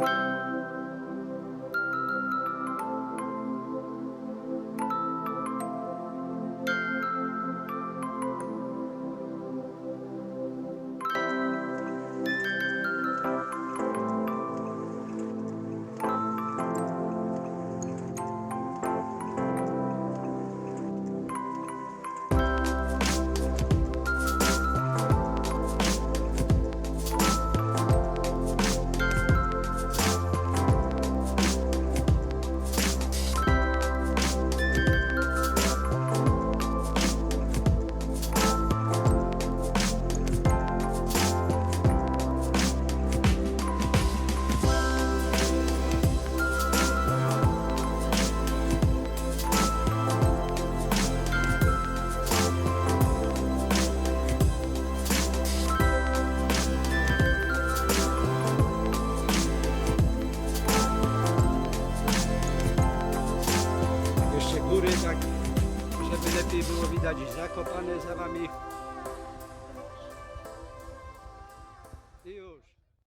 you góry tak, żeby lepiej było widać. Zakopane za wami